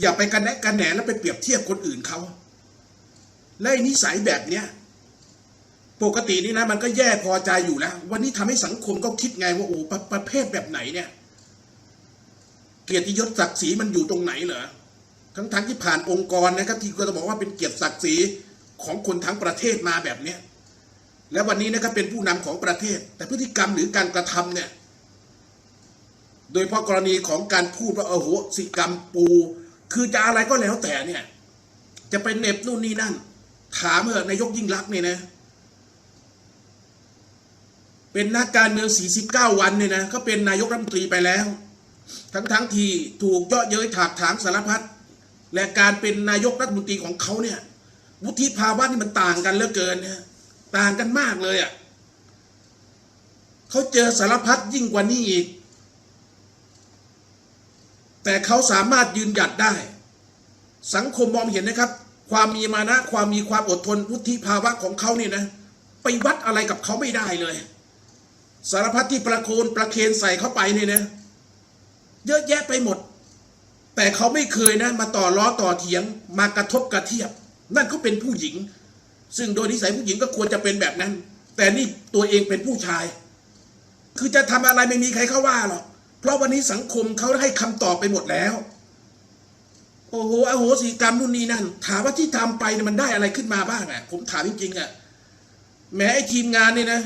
อย่าไปกันแนะกันแหนแล้วไปเปรียบเทียบคนอื่นเขาและนิสัยแบบเนี้ยปกตินี่นะมันก็แย่พอใจอยู่แล้ว วันนี้ทำให้สังคมก็คิดไงว่าโอ้ประประเภทแบบไหนเนี่ย เกียรติยศศักดิ์ศรีมันอยู่ตรงไหนเหรอทั้งทั้งที่ผ่านองค์กรนะครับที่ก็จะบอกว่าเป็นเกียรติศักดิ์ศรีของคนทั้งประเทศมาแบบเนี้ยและวันนี้นะครับเป็นผู้นำของประเทศ แต่พฤติกรรมหรือการกระทำเนี่ย โดยเฉพาะกรณีของการพูดว่าโอ้โหสิกรรมปู คือจะอะไรก็แล้วแต่เนี่ย จะเป็นเน็บนู่นนี่นั่น ถามเถอนายกยิ่งรักเนี่ยนะ เป็นนักการเมือง 49 วันเนี่ยนะก็เป็นนายกรัฐมนตรีไปแล้ว ทั้งทั้งที่ถูกเยาะเย้ยถากถางสารพัดและการเป็นนายกรัฐมนตรีของเขาเนี่ยวุฒิภาวะนี่มันต่างกันเหลือเกินนะต่างกันมากเลยอะ่ะเขาเจอสารพัดยิ่งกว่านี้อีก แต่เขาสามารถยืนหยัดได้ สังคมมองเห็นนะครับ ความมีมานะ ความมีความอดทนวุฒิภาวะของเขาเนี่ยนะ ไปวัดอะไรกับเขาไม่ได้เลย สารพัดที่ประโคนประเคนใส่เข้าไปเนี่ยนะ เยอะแยะไปหมด แต่เขาไม่เคยนะ มาต่อล้อต่อเถียงมากระทบกระเทียบ นั่นเขาเป็นผู้หญิง ซึ่งโดยนิสัยผู้หญิงก็ควรจะเป็นแบบนั้น แต่นี่ตัวเองเป็นผู้ชาย คือจะทำอะไรไม่มีใครเข้าว่าหรอก เพราะวันนี้สังคมเขาให้คำตอบไปหมดแล้ว โอ้โหอโหสีกรรมนู่นนี่นั่น ถามว่าที่ทำไปเนี่ยมันได้อะไรขึ้นมาบ้างอะ ผมถามจริงๆอะแม้ไอ้ทีมงานเนี่ยนะ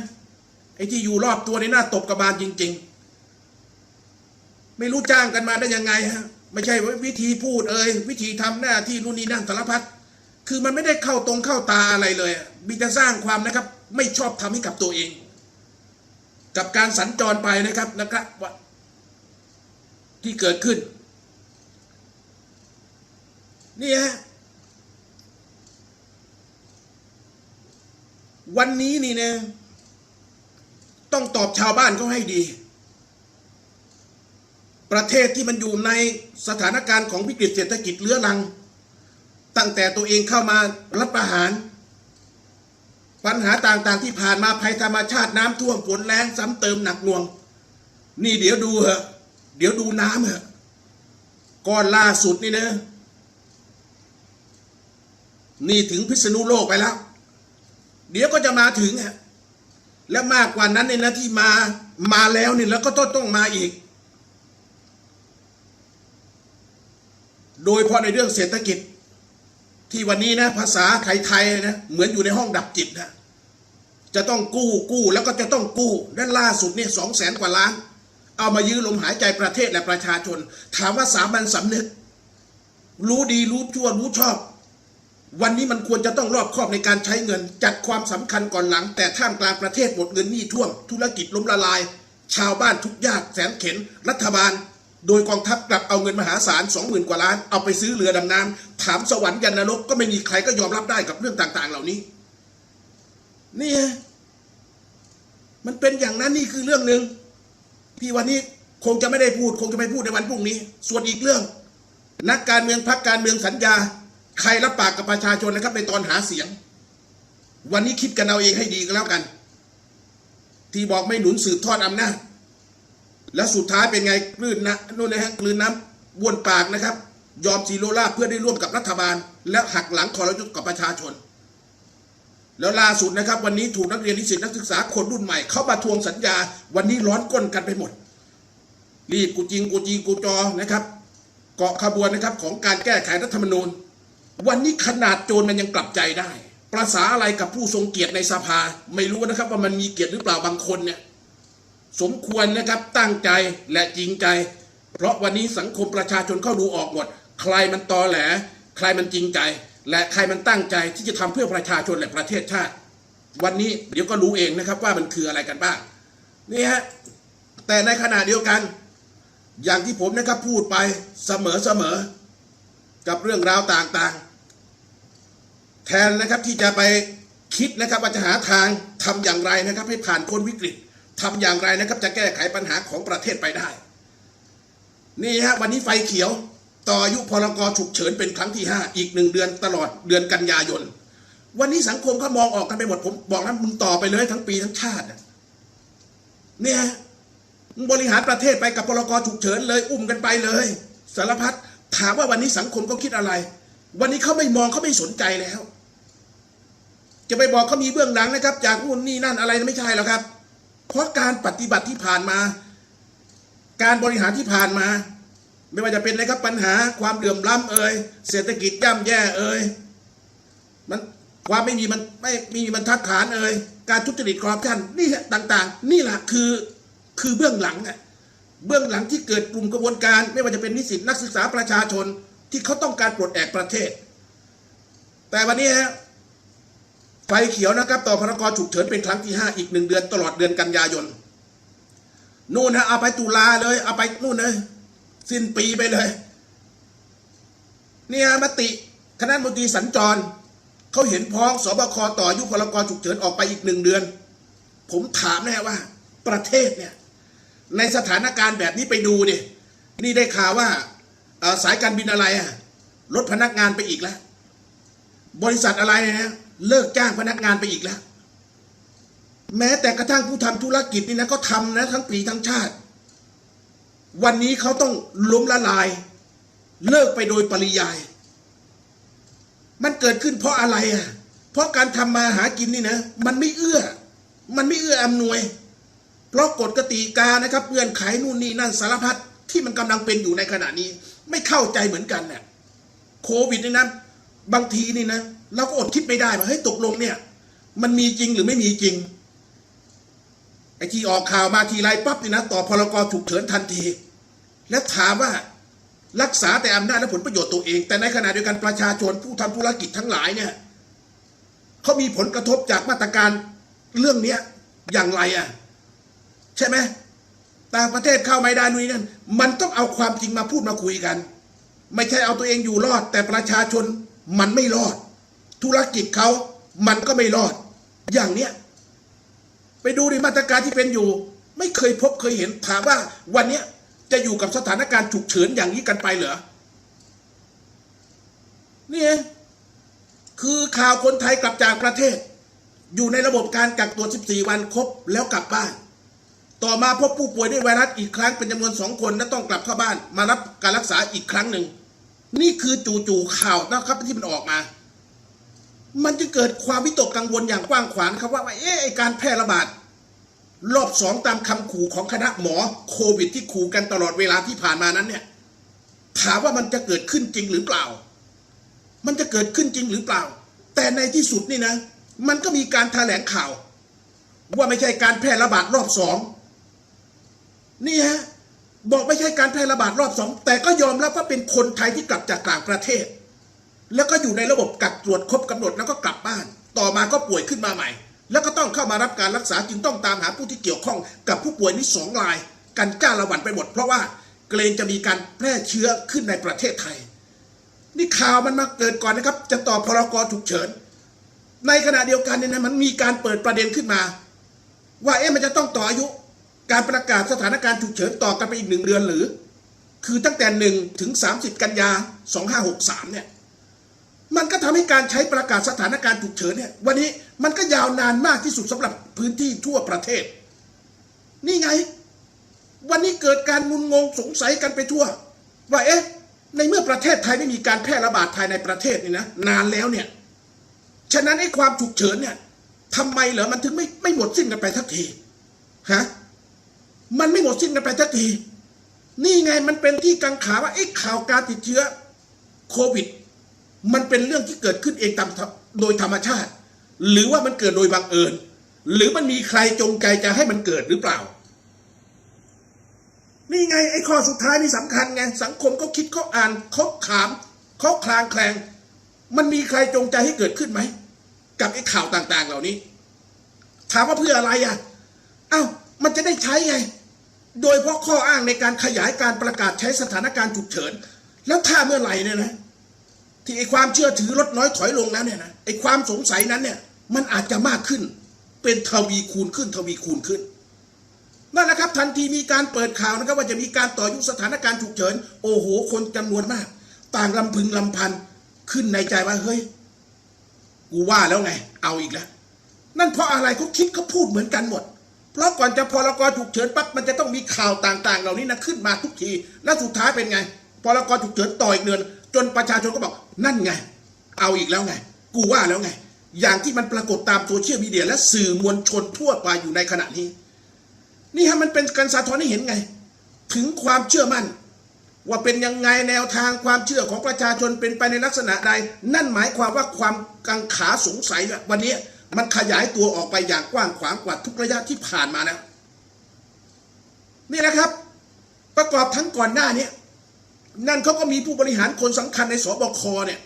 ไอ้ที่อยู่รอบตัวในหน้าตบกระบาลจริง ๆ ไม่รู้จ้างกันมาได้ยังไงฮะไม่ใช่วิธีพูดเอ่ยวิธีทำหน้าที่นู่นนี่นั่นสารพัดคือมันไม่ได้เข้าตรงเข้าตาอะไรเลยมีแต่สร้างความนะครับ ไม่ชอบทำให้กับตัวเอง กับการสัญจรไปนะครับนะครับว่า ที่เกิดขึ้น นี่ฮะวันนี้นี่นะ ต้องตอบชาวบ้านเขาให้ดี ประเทศที่มันอยู่ในสถานการณ์ของวิกฤตเศรษฐกิจเรื้อรัง ตั้งแต่ตัวเองเข้ามารับประหาร ปัญหาต่างๆที่ผ่านมาภัยธรรมชาติน้ำท่วมฝนแรงซ้ำเติมหนักหน่วง นี่เดี๋ยวดูเหอะ เดี๋ยวดูน้ำเหอะก้อนล่าสุดนี่นะ นี่ถึงพิษณุโลกไปแล้ว เดี๋ยวก็จะมาถึงฮะและมากกว่านั้นเนี่ยนะที่มามาแล้วเนี่ยแล้วก็ต้องต้องมาอีก โดยเฉพาะในเรื่องเศรษฐกิจ ที่วันนี้นะภาษาไทยๆนะเหมือนอยู่ในห้องดับจิตนะจะต้องกู้กู้แล้วก็จะต้องกู้และล่าสุดเนี่ยสองแสนกว่าล้าน เอามายื้อลมหายใจประเทศและประชาชน ถามว่าสามัญสำนึก รู้ดีรู้ชั่วรู้ชอบ วันนี้มันควรจะต้องรอบคอบในการใช้เงิน จัดความสำคัญก่อนหลัง แต่ท่ามกลางประเทศหมดเงินหนี้ท่วม ธุรกิจล้มละลาย ชาวบ้านทุกยากแสนเข็น รัฐบาล โดยกองทัพกลับเอาเงินมหาศาลสองหมื่นกว่าล้านเอาไปซื้อเรือดำน้ำถามสวรรค์ยันนรกก็ไม่มีใครก็ยอมรับได้กับเรื่องต่าง ๆ เหล่านี้นี่ฮะมันเป็นอย่างนั้นนี่คือเรื่องหนึ่ง ที่วันนี้คงจะไม่ได้พูด คงจะไม่พูดในวันพรุ่งนี้ ส่วนอีกเรื่อง นักการเมืองพักการเมืองสัญญา ใครรับปากกับประชาชนนะครับในตอนหาเสียง วันนี้คิดกันเอาเองให้ดีก็แล้วกัน ที่บอกไม่หนุนสืบทอดอำนาจแล้วสุดท้ายเป็นไงกลืนนะนู่นนะฮะกลืนน้ำบ้วนปากนะครับ ยอมซีโรล่าเพื่อได้ร่วมกับรัฐบาล และหักหลังคอรยุทธ์กับประชาชน แล้วล่าสุดนะครับ วันนี้ถูกนักเรียนนิสิตนักศึกษาคนรุ่นใหม่เข้ามาทวงสัญญา วันนี้ร้อนก้นกันไปหมด รีบกูจริงกูจีกูจอนะครับ เกาะขบวนนะครับของการแก้ไขรัฐธรรมนูญ วันนี้ขนาดโจรมันยังกลับใจได้ประษาอะไรกับผู้ทรงเกียรติในสภา ไม่รู้นะครับว่ามันมีเกียรติหรือเปล่าบางคนเนี่ยสมควรนะครับตั้งใจและจริงใจ เพราะวันนี้สังคมประชาชนเข้าดูออกหมด ใครมันตอแหล ใครมันจริงใจ และใครมันตั้งใจที่จะทำเพื่อประชาชนและประเทศชาติ วันนี้เดี๋ยวก็รู้เองนะครับว่ามันคืออะไรกันบ้างนี่ฮะแต่ในขณะเดียวกัน อย่างที่ผมนะครับพูดไปเสมอเสมอๆกับเรื่องราวต่างๆ แทนนะครับที่จะไปคิดนะครับว่าจะหาทางทำอย่างไรนะครับ ให้ผ่านพ้นวิกฤตทำอย่างไรนะครับ จะแก้ไขปัญหาของประเทศไปได้ นี่ฮะวันนี้ไฟเขียว ต่ออายุพรกฉุกเฉินเป็นครั้งที่ 5 อีกหนึ่งเดือนตลอดเดือนกันยายน วันนี้สังคมเขามองออกกันไปหมดผมบอกแล้วมึงต่อไปเลยทั้งปีทั้งชาติ เนี่ยมึงบริหารประเทศไปกับพรกฉุกเฉินเลย อุ้มกันไปเลย สารพัดถามว่าวันนี้สังคมเขาคิดอะไร วันนี้เขาไม่มองเขาไม่สนใจแล้ว จะไปบอกเขามีเบื้องหลังนะครับ จากนู่นนี่นั่นอะไรไม่ใช่หรอกครับ เพราะการปฏิบัติที่ผ่านมา การบริหารที่ผ่านมา ไม่ว่าจะเป็นอะไรครับปัญหาความเหลื่อมล้ำเอ่ยเศรษฐกิจย่ำแย่เอ่ยมันความไม่มีมันไม่มีบรรทัดฐานเอ่ยการทุจริตคอร์รัปชันนี่แหละต่างๆ นี่แหละคือคือเบื้องหลังอะเบื้องหลังที่เกิดกลุ่มกระบวนการ ไม่ว่าจะเป็นนิสิตนักศึกษาประชาชนที่เขาต้องการปลดแอกประเทศ แต่วันนี้ฮะไฟเขียวนะครับต่อพรกฉุกเฉินเป็นครั้งที่ห้าอีกหนึ่งเดือนตลอดเดือนกันยายน นู่นฮะเอาไปตุลาเลยเอาไปนู่นเลย สิ้นปีไปเลย เนี่ยมติคณะมนตรีสัญจรเขาเห็นพ้องสบคต่ออยุพรกรฉุกเฉินออกไปอีกหนึ่งเดือน ผมถามแน่ว่า ประเทศเนี่ย ในสถานการณ์แบบนี้ไปดูดินี่ได้ข่าวว่าสายการบินอะไรอะลดพนักงานไปอีกแล้วบริษัทอะไรเนี่ยเลิกจ้างพนักงานไปอีกแล้ว แม้แต่กระทั่งผู้ทำธุรกิจนี่นะก็ทำนะทั้งปีทั้งชาติ วันนี้เขาต้องล้มละลาย เลิกไปโดยปริยาย มันเกิดขึ้นเพราะอะไรอะ เพราะการทำมาหากินนี่นะ มันไม่เอื้อ มันไม่เอื้ออำนวย เพราะกฎกติกานะครับเงื่อนไขนู่นนี่นั่นสารพัดที่มันกำลังเป็นอยู่ในขณะนี้ ไม่เข้าใจเหมือนกันเนี่ยโควิดนี่นะบางทีนี่นะเราก็อดคิดไม่ได้ว่าเฮ้ยตกลงเนี่ย มันมีจริงหรือไม่มีจริง ไอ้ที่ออกข่าวมาทีไรปั๊บนี่นะต่อพรกฉุกเฉินทันที แล้วถามว่ารักษาแต่อำนาจและผลประโยชน์ตัวเอง แต่ในขณะเดียวกันประชาชนผู้ทำธุรกิจทั้งหลายเนี่ยเขามีผลกระทบจากมาตรการเรื่องเนี้ยอย่างไรอะใช่ไหมต่างประเทศเข้าไม่ได้นู่นนนั่นมันต้องเอาความจริงมาพูดมาคุยกัน ไม่ใช่เอาตัวเองอยู่รอด แต่ประชาชนมันไม่รอด ธุรกิจเขามันก็ไม่รอด อย่างเนี้ย ไปดูในมาตรการที่เป็นอยู่ ไม่เคยพบเคยเห็นถามว่าวันนี้จะอยู่กับสถานการณ์ฉุกเฉินอย่างนี้กันไปเหรอนี่คือข่าวคนไทยกลับจากประเทศ อยู่ในระบบการกักตัว 14 วันครบแล้วกลับบ้าน ต่อมาพบผู้ป่วยด้วยไวรัสอีกครั้งเป็นจำนวนสองคนและต้องกลับเข้าบ้าน มารับการรักษาอีกครั้งหนึ่ง นี่คือจู่ๆข่าวนะครับที่มันออกมา มันจะเกิดความวิตกกังวลอย่างกว้างขวางครับว่าเอ๊ะการแพร่ระบาดรอบสองตามคำขู่ของคณะหมอโควิดที่ขู่กันตลอดเวลาที่ผ่านมานั้นเนี่ยถามว่ามันจะเกิดขึ้นจริงหรือเปล่า มันจะเกิดขึ้นจริงหรือเปล่า แต่ในที่สุดนี่นะ มันก็มีการแถลงข่าว ว่าไม่ใช่การแพร่ระบาดรอบสองนี่ฮะบอกไม่ใช่การแพร่ระบาดรอบสองแต่ก็ยอมรับว่าเป็นคนไทยที่กลับจากต่างประเทศ แล้วก็อยู่ในระบบกักตรวจครบกำหนดแล้วก็กลับบ้าน ต่อมาก็ป่วยขึ้นมาใหม่ แล้วก็ต้องเข้ามารับการรักษาจึงต้องตามหาผู้ที่เกี่ยวข้องกับผู้ป่วยนี้สองราย กันจ้าละวันไปหมด เพราะว่าเกรงจะมีการแพร่เชื้อขึ้นในประเทศไทย นี่ข่าวมันมาเกิดก่อนนะครับ จะต่อพรกฉุกเฉิน ในขณะเดียวกันเนี่ยนะมันมีการเปิดประเด็นขึ้นมา ว่าเอ๊ะมันจะต้องต่ออายุการประกาศสถานการณ์ฉุกเฉินต่อกันไปอีกหนึ่งเดือนหรือ คือตั้งแต่หนึ่งถึงสามสิบกันยาสองห้าหกสามเนี่ย มันก็ทำให้การใช้ประกาศสถานการณ์ฉุกเฉินเนี่ยวันนี้มันก็ยาวนานมากที่สุดสำหรับพื้นที่ทั่วประเทศ นี่ไง วันนี้เกิดการงุนงงสงสัยกันไปทั่ว ว่าเอ๊ะในเมื่อประเทศไทยไม่มีการแพร่ระบาดภายในประเทศนี่นะนานแล้วเนี่ยฉะนั้นไอ้ความฉุกเฉินเนี่ยทำไมเหรอมันถึงไม่ไม่หมดสิ้นกันไปทักทีฮะมันไม่หมดสิ้นกันไปทักที นี่ไงมันเป็นที่กังขาว่าไอ้ข่าวการติดเชื้อโควิด มันเป็นเรื่องที่เกิดขึ้นเองตามโดยธรรมชาติ หรือว่ามันเกิดโดยบังเอิญ หรือมันมีใครจงใจจะให้มันเกิดหรือเปล่า นี่ไงไอ้ข้อสุดท้ายนี่สำคัญไงสังคมเขาคิดเขาอ่านเขาถามเขาคลางแคลง มันมีใครจงใจให้เกิดขึ้นไหม กับไอ้ข่าวต่าง ๆ เหล่านี้ ถามว่าเพื่ออะไรอะเอ้ามันจะได้ใช้ไง โดยเพราะข้ออ้างในการขยายการประกาศใช้สถานการณ์ฉุกเฉิน แล้วถ้าเมื่อไหร่เนี่ยนะ ที่ไอ้ความเชื่อถือลดน้อยถอยลงแล้วเนี่ยนะไอ้ความสงสัยนั้นเนี่ยมันอาจจะมากขึ้น เป็นทวีคูณขึ้นทวีคูณขึ้นนั่นแหละครับทันทีมีการเปิดข่าวนะครับว่าจะมีการต่อยุสถานการณ์ฉุกเฉินโอ้โห คนจำนวนมาก ต่างลำพึงลำพันขึ้นในใจว่าเฮ้ยกูว่าแล้วไง เอาอีกแล้วนั่นเพราะอะไรเขาคิดเขาพูดเหมือนกันหมด เพราะก่อนจะพรกฉุกเฉินปั๊บมันจะต้องมีข่าวต่างๆ เหล่านี้นะขึ้นมาทุกที แล้วสุดท้ายเป็นไงพรกฉุกเฉินต่ออีกเดือน จนประชาชนก็บอกนั่นไง เอาอีกแล้วไง กูว่าแล้วไง อย่างที่มันปรากฏตามโซเชียลมีเดียและสื่อมวลชนทั่วไปอยู่ในขณะนี้ นี่ฮะมันเป็นการสะท้อนให้เห็นไง ถึงความเชื่อมั่น ว่าเป็นยังไงแนวทางความเชื่อของประชาชนเป็นไปในลักษณะใด นั่นหมายความว่าความกังขาสงสัยวันนี้มันขยายตัวออกไปอย่างกว้างขวางกว่าทุกระยะที่ผ่านมานะนี่นะครับ ประกอบทั้งก่อนหน้านี้ นั่นเขาก็มีผู้บริหารคนสำคัญในสบคเนี่ย